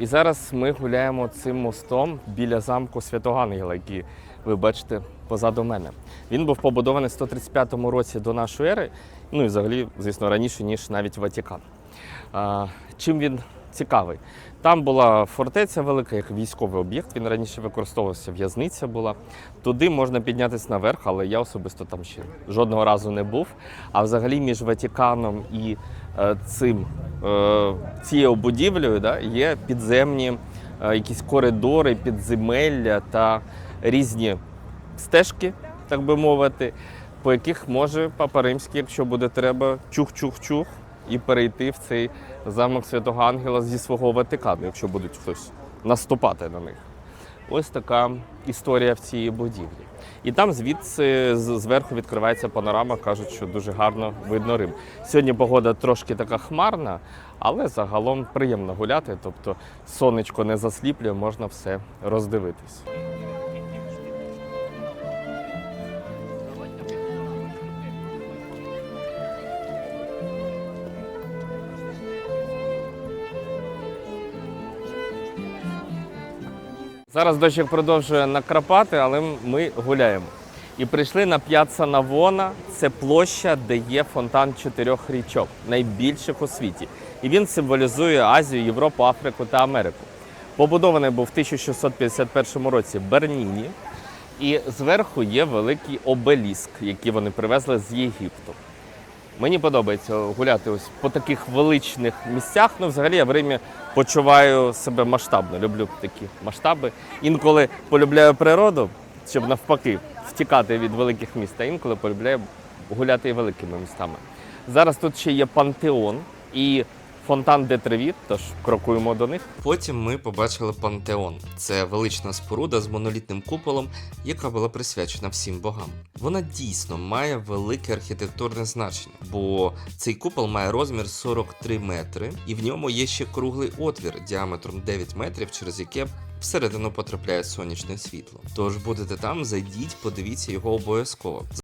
І зараз ми гуляємо цим мостом біля замку Святого Ангела, який ви бачите позаду мене. Він був побудований в 135 році до нашої ери, ну і взагалі, звісно, раніше, ніж навіть Ватикан. А, чим він цікавий? Там була фортеця велика, як військовий об'єкт. Він раніше використовувався, в'язниця була. Туди можна піднятися наверх, але я особисто там ще жодного разу не був. А взагалі між Ватиканом і е, цим, цією будівлею да, є підземні е, якісь коридори, підземелля та різні стежки, так би мовити, по яких може Папа Римський, якщо буде треба, чух-чух-чух і перейти в цей замок Святого Ангела зі свого Ватикану, якщо будуть хтось наступати на них. Ось така історія в цій будівлі. І там звідси зверху відкривається панорама, кажуть, що дуже гарно видно Рим. Сьогодні погода трошки така хмарна, але загалом приємно гуляти, тобто сонечко не засліплює, можна все роздивитись. Зараз дощик продовжує накрапати, але ми гуляємо. І прийшли на п'яца Навона. Це площа, де є фонтан чотирьох річок, найбільших у світі. І він символізує Азію, Європу, Африку та Америку. Побудований був в 1651 році Берніні. І зверху є великий обеліск, який вони привезли з Єгипту. Мені подобається гуляти ось по таких величних місцях. Ну, взагалі я в Римі почуваю себе масштабно. Люблю такі масштаби. Інколи полюбляю природу, щоб навпаки втікати від великих міст, а інколи полюбляю гуляти і великими містами. Зараз тут ще є пантеон і фонтан де Тревіт, тож крокуємо до них. Потім ми побачили пантеон. Це велична споруда з монолітним куполом, яка була присвячена всім богам. Вона дійсно має велике архітектурне значення, бо цей купол має розмір 43 метри, і в ньому є ще круглий отвір діаметром 9 метрів, через яке всередину потрапляє сонячне світло. Тож будете там, зайдіть, подивіться його обов'язково.